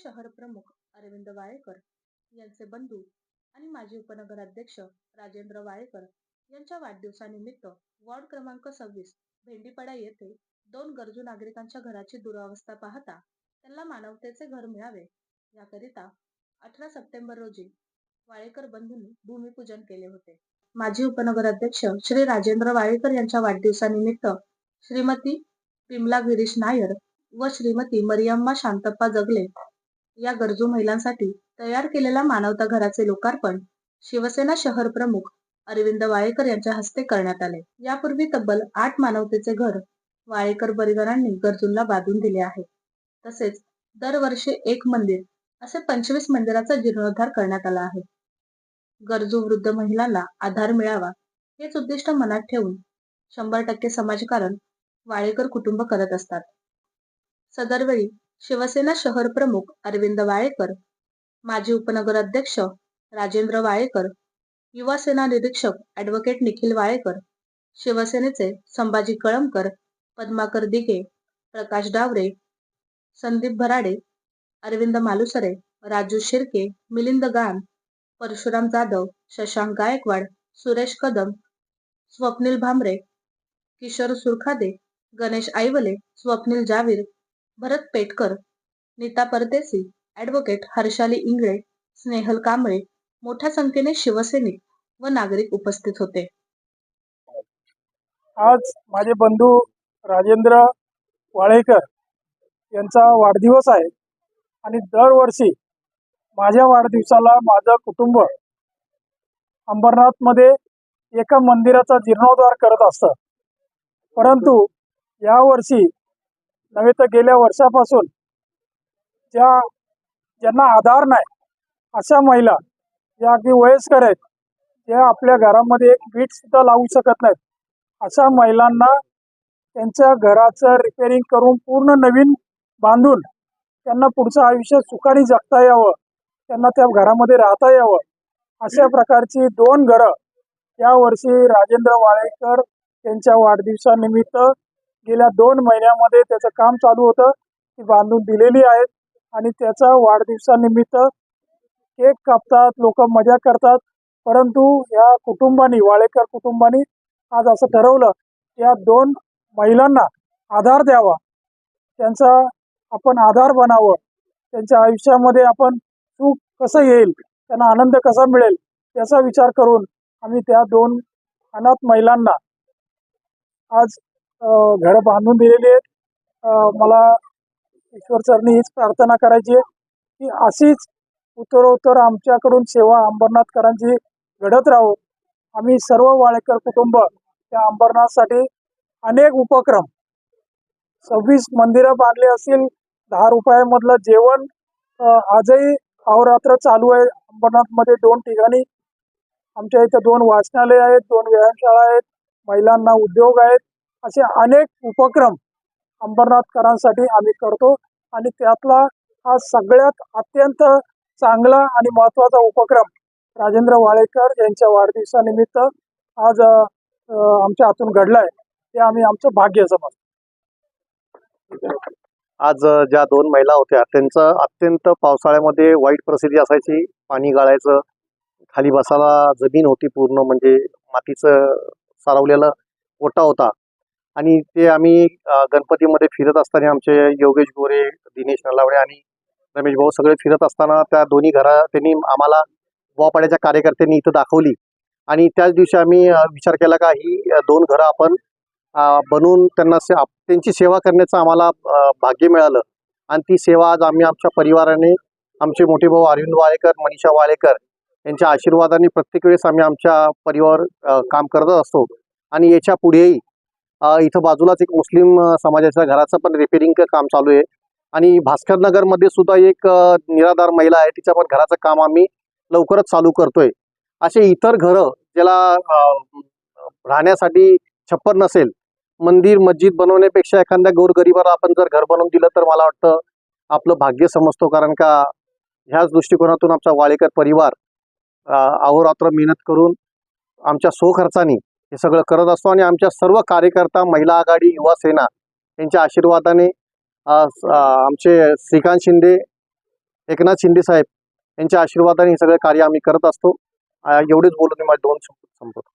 शिवसेनेचे शहर प्रमुख अरविंद वाळेकर यांचे बंधू आणि माजी उपनगराध्यक्ष राजेंद्र वाळेकर यांच्या वाढदिवसानिमित्त वॉर्ड क्रमांक सव्वीस भेंडीपाडा येथे दोन गरजू नागरिकांच्या घराची दुरावस्था पाहता त्यांना मानवतेचे घर मिळावे. याकरिता अठरा सप्टेंबर रोजी वाळेकर बंधूंनी भूमिपूजन केले होते. माजी उपनगराध्यक्ष श्री राजेंद्र वाळेकर यांच्या वाढदिवसानिमित्त श्रीमती विमला गिरीश नायर व श्रीमती मरियम्मा शांतप्पा जगले या गरजू महिलांसाठी तयार केलेल्या मानवता घराचे लोकार्पण शिवसेना शहर प्रमुख अरविंद वाळेकर यांच्या हस्ते करण्यात आले. यापूर्वी तब्बल आठ मानवतेचे घर वाळेकर परिवारांनी गरजूंना बांधून दिले आहे. तसेच दरवर्षी एक मंदिर असे पंचवीस मंदिराचा जीर्णोद्धार करण्यात आला आहे. गरजू वृद्ध महिलांना आधार मिळावा हेच उद्दिष्ट मनात ठेवून शंभर टक्के समाजकारण वाळेकर कुटुंब करत असतात. सदरवेळी शिवसेना शहर प्रमुख अरविंद वाळेकर माजी उपनगराध्यक्ष राजेंद्र वाळेकर युवा सेना निरीक्षक ॲडव्होकेट निखिल वाळेकर शिवसेनेचे संभाजी कळमकर पद्माकर दिघे प्रकाश डावरे संदीप भराडे अरविंद मालुसरे राजू शिर्के मिलिंद गान परशुराम जाधव शशांक गायकवाड सुरेश कदम स्वप्नील भामरे किशोर सुरखादे गणेश आईवले स्वप्नील जावीर भरत पेटकर नीता परदेसी ॲडव्होकेट हर्षाली इंगळे स्नेहल कांबळे मोठ्या संख्येने शिवसैनिक व नागरिक उपस्थित होते. आज माझे बंधू राजेंद्र वाळेकर यांचा वाढदिवस आहे आणि दरवर्षी माझ्या वाढदिवसाला माझं कुटुंब अंबरनाथमध्ये एका मंदिराचा जीर्णोद्धार करत असतं. परंतु यावर्षी नव्हे तर गेल्या वर्षापासून ज्या ज्यांना आधार नाही अशा महिला ज्या अगदी वयस्कर आहेत त्या आपल्या घरामध्ये एक वीट सुद्धा लावू शकत नाहीत अशा महिलांना त्यांच्या घराचं रिपेरिंग करून पूर्ण नवीन बांधून त्यांना पुढचं आयुष्य सुखाने जगता यावं त्यांना त्या घरामध्ये राहता यावं अशा प्रकारची दोन घरं यावर्षी राजेंद्र वाळेकर यांच्या वाढदिवसानिमित्त गेल्या दोन महिन्यामध्ये त्याचं काम चालू होतं. ती बांधून दिलेली आहेत. आणि त्याचा वाढदिवसानिमित्त केक कापतात लोक मजा करतात. परंतु या कुटुंबानी वाळेकर कुटुंबानी आज असं ठरवलं की या दोन महिलांना आधार द्यावा. त्यांचा आपण आधार बनावं. त्यांच्या आयुष्यामध्ये आपण सुख कसं येईल त्यांना आनंद कसा मिळेल याचा विचार करून आम्ही त्या दोन अनाथ महिलांना आज घरं बांधून दिलेली आहेत. मला ईश्वर चरणी हीच प्रार्थना करायची आहे की अशीच उत्तरोत्तर आमच्याकडून सेवा अंबरनाथकरांची घडत राहो. आम्ही सर्व वाळेकर कुटुंब त्या अंबरनाथसाठी अनेक उपक्रम सव्वीस मंदिरं बांधली असतील दहा रुपयामधलं जेवण आजही अहोरात्र चालू आहे अंबरनाथमध्ये दोन ठिकाणी. आमच्या इथं दोन वाचनालय आहेत दोन व्यायामशाळा आहेत महिलांना उद्योग आहेत असे अनेक उपक्रम अंबरनाथकरांसाठी आम्ही करतो आणि त्यातला हा सगळ्यात अत्यंत चांगला आणि महत्त्वाचा उपक्रम राजेंद्र वाळेकर यांच्या वाढदिवसानिमित्त आज आमच्या हातून घडलाय. ते आम्ही आमचं भाग्य समजतो. आज ज्या दोन महिला होत्या त्यांचं अत्यंत पावसाळ्यामध्ये वाईट परिस्थिती असायची. पाणी गाळायचं खाली बसायला जमीन होती पूर्ण म्हणजे मातीचं सारवलेलं ओटा होता. आणि ते आम्ही गणपतीमध्ये फिरत असताना आमचे योगेश गोरे दिनेश नलावडे आणि रमेश भाऊ सगळे फिरत असताना त्या दोन्ही घरा त्यांनी आम्हाला बोवापाड्याच्या कार्यकर्त्यांनी इथं दाखवली. आणि त्याच दिवशी आम्ही विचार केला का ही दोन घरं आपण बनवून त्यांना से त्यांची सेवा करण्याचं आम्हाला भाग्य मिळालं. आणि ती सेवा आज आम्ही आमच्या परिवाराने आमचे मोठे भाऊ अरविंद वाळेकर मनीषा वाळेकर यांच्या आशीर्वादाने प्रत्येक वेळेस आम्ही आमच्या परिवार काम करत असतो. आणि याच्या पुढेही इथं बाजूलाच एक मुस्लिम समाजाच्या घराचं पण रिपेरिंग काम चालू आहे. आणि भास्कर नगरमध्ये सुद्धा एक निराधार महिला आहे. तिच्या पण घराचं काम आम्ही लवकरच चालू करतोय. असे इतर घरं ज्याला राहण्यासाठी छप्पर नसेल मंदिर मस्जिद बनवण्यापेक्षा एखाद्या गोरगरिबाला आपण जर घर बनवून दिलं तर मला वाटतं आपलं भाग्य समजतो. कारण का ह्याच दृष्टिकोनातून आमचा वाळेकर परिवार अहोरात्र मेहनत करून आमच्या सोखर्चानी हे सगळं करत असतो आणि आमच्या सर्व कार्यकर्ता महिला आघाडी युवा सेना यांच्या आशीर्वादाने आमचे श्रीकांत शिंदे एकनाथ शिंदे साहेब यांच्या आशीर्वादाने हे सगळं कार्य आम्ही करत असतो. एवढेच बोलून मी माझे दोन संपवतो.